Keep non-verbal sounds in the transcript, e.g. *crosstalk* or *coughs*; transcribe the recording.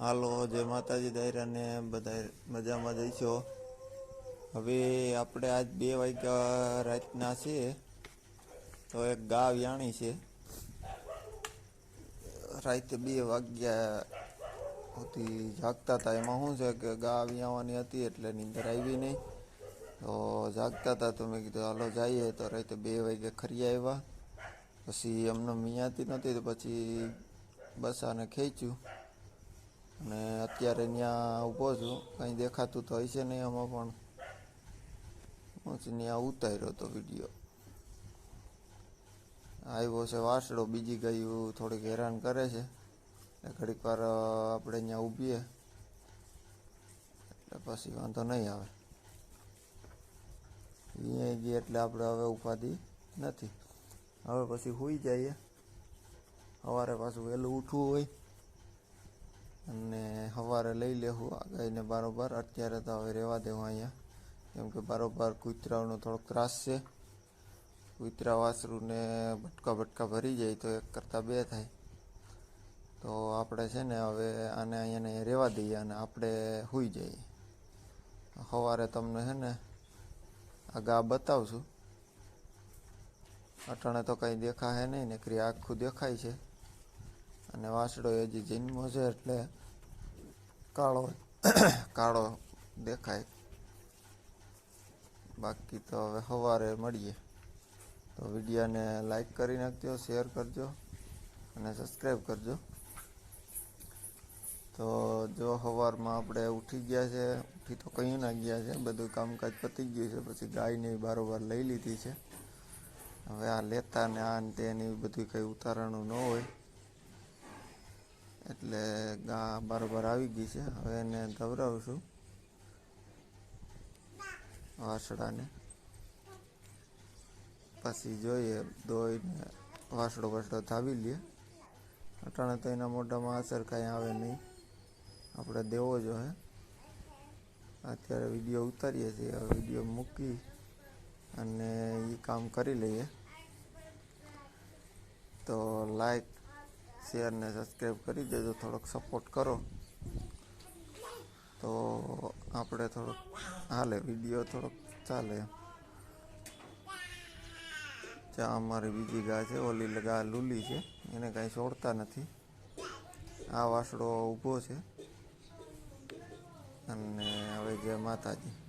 હાલો, જય માતાજી દાયરાને બધા મજામાં જઈશો હવે આપણે આજ બે વાગ્યા રાતના છે તો એક ગા વ્યાણી છે. રાતે બે વાગ્યા સુધી જાગતા હતા. એમાં શું છે કે ગા વ્યાવાની હતી એટલે નીંદર આવી નહીં. તો જાગતા હતા તો મેં કીધું, હાલો જઈએ. તો રાતે બે વાગે ખરી આવ્યા. પછી અમને મિયાતી નહોતી, તો પછી બસાને ખેંચ્યું. અને અત્યારે ત્યાં ઊભો છું. કંઈ દેખાતું તો હશે નહીં આમાં પણ. હું જ ત્યાં ઉતાર્યો હતો વીડિયો આવ્યો છે વાસડો, બીજી ગાયું થોડીક હેરાન કરે છે. એટલે ઘડીક વાર આપણે ત્યાં ઊભીએ. એટલે પછી વાંધો નહીં આવે. અહીંયા ગઈ એટલે આપણે હવે ઉપાધિ નથી. હવે પછી હોઈ જઈએ. સવારે પાછું વહેલું ઉઠવું હોય. લઈ લેવું આ ગાયને બારોબાર અત્યારે તો હવે રહેવા દેવું અહીંયા. કેમ કે બારોબાર કૂતરાઓનો થોડોક ત્રાસ છે. કૂતરા વાસરુને ભટકા ભટકા ભરી જાય તો એક કરતાં બે થાય. તો આપણે છે ને હવે આને અહીંયાને રહેવા દઈએ અને આપણે સૂઈ જઈએ. સવારે તમને છે ને આ ગા બતાવશું. અટાણે તો કંઈ દેખાશે નહીં ને ક્રિયા આખું દેખાય છે. અને વાસડો હજી જન્મો છે એટલે કાળો *coughs* કાળો દેખાય. બાકી તો હવે સવારે મળીએ. તો વિડીયોને લાઈક કરી નાખજો, શેર કરજો અને સબસ્ક્રાઈબ કરજો. તો જો સવારમાં આપણે ઉઠી ગયા છે, ઉઠી તો કંઈ ના ગયા છે, બધું કામકાજ પતી ગયું છે, પછી ગાયને બારોબાર લઈ લીધી છે. હવે આ લેતા ને આ ને તે ને બધું કંઈ ઉતારણું ન હોય. એટલે ગા બરોબર આવી ગઈ છે. હવે એને ધવરાવશું વાસડાને પછી જોઈએ દોઈને વાસડો વાસડો ધાવી લઈએ. અટાણે તો એના મોઢામાં અસર કાંઈ આવે નહીં. આપણે દેવો જોઈએ અત્યારે વીડિયો ઉતારીએ છીએ. હવે વીડિયો મૂકી અને એ કામ કરી લઈએ. તો લાઈક શેર ને સબસ્ક્રાઈબ કરી દેજો, થોડોક સપોર્ટ કરો. તો આપણે થોડોક હાલે વીડિયો થોડોક ચાલે. જ્યાં અમારી બીજી ગા છે, ઓલી ગા લૂલી છે, એને કાંઈ છોડતા નથી. આ વાસડો ઊભો છે. અને હવે જે માતાજી.